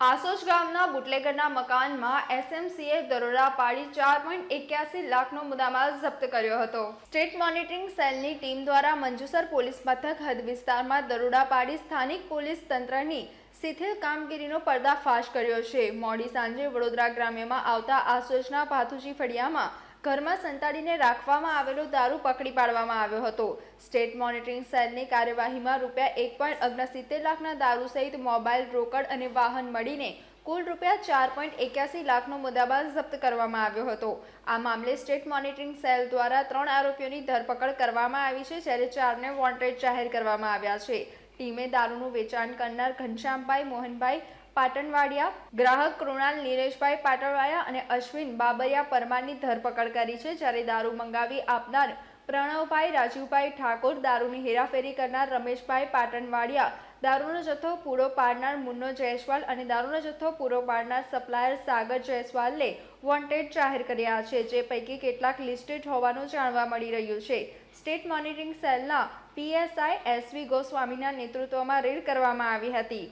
આસોજ ગામના બુટલેગરના મકાનમાં એસએમસીએ દરોડા પાડી ચાર પોઈન્ટ એક્યાસી લાખનો મુદ્દામાલ જપ્ત કર્યો હતો. સ્ટેટ મોનિટરિંગ સેલની ટીમ દ્વારા મંજુસર પોલીસ મથક હદ વિસ્તારમાં દરોડા પાડી સ્થાનિક પોલીસ તંત્રની શિથિલ કામગીરીનો પર્દાફાશ કર્યો છે. મોડી સાંજે વડોદરા ગ્રામ્યમાં આવતા આસોજના પાથુજી ફળિયામાં ઘરમાં સંતાડીને રાખવામાં આવેલો દારૂ પકડી પાડવામાં આવ્યો હતો. સ્ટેટ મોનિટરિંગ સેલની કાર્યવાહીમાં રૂપિયા એક પોઈન્ટ ઓગણસિત્તેર લાખના દારૂ સહિત મોબાઈલ, રોકડ અને વાહન મળીને કુલ રૂપિયા ચાર પોઈન્ટ એક્યાસી લાખનો મુદ્દાબાજ જપ્ત કરવામાં આવ્યો હતો. આ મામલે સ્ટેટ મોનિટરિંગ સેલ દ્વારા ત્રણ આરોપીઓની ધરપકડ કરવામાં આવી છે, જ્યારે ચારને વોન્ટેડ જાહેર કરવામાં આવ્યા છે. ટીમે દારૂનું વેચાણ કરનાર ઘનશ્યામભાઈ, મોહનભાઈ પાટણવાડિયા, ગ્રાહક કૃણાલ, નીરેશભાઈ પાટણવાડિયા અને અશ્વિન બાબરિયા પરમારની ધરપકડ કરી છે જ્યારે દારૂ મંગાવી આપનાર પ્રણવભાઈ રાજીવભાઈ ઠાકોર દારૂની હેરાફેરી કરનાર રમેશભાઈ પાટણવાડિયા, દારૂનો જથ્થો પૂરો પાડનાર મુન્નો જયસ્વાલ અને દારૂનો જથ્થો પૂરો પાડનાર સપ્લાયર સાગર જયસ્વાલને વોન્ટેડ જાહેર કર્યા છે, જે પૈકી કેટલાક લિસ્ટેડ હોવાનું જાણવા મળી રહ્યું છે. સ્ટેટ મોનિટરિંગ સેલના પીએસઆઈ એસવી ગોસ્વામીના નેતૃત્વમાં રેડ કરવામાં આવી હતી.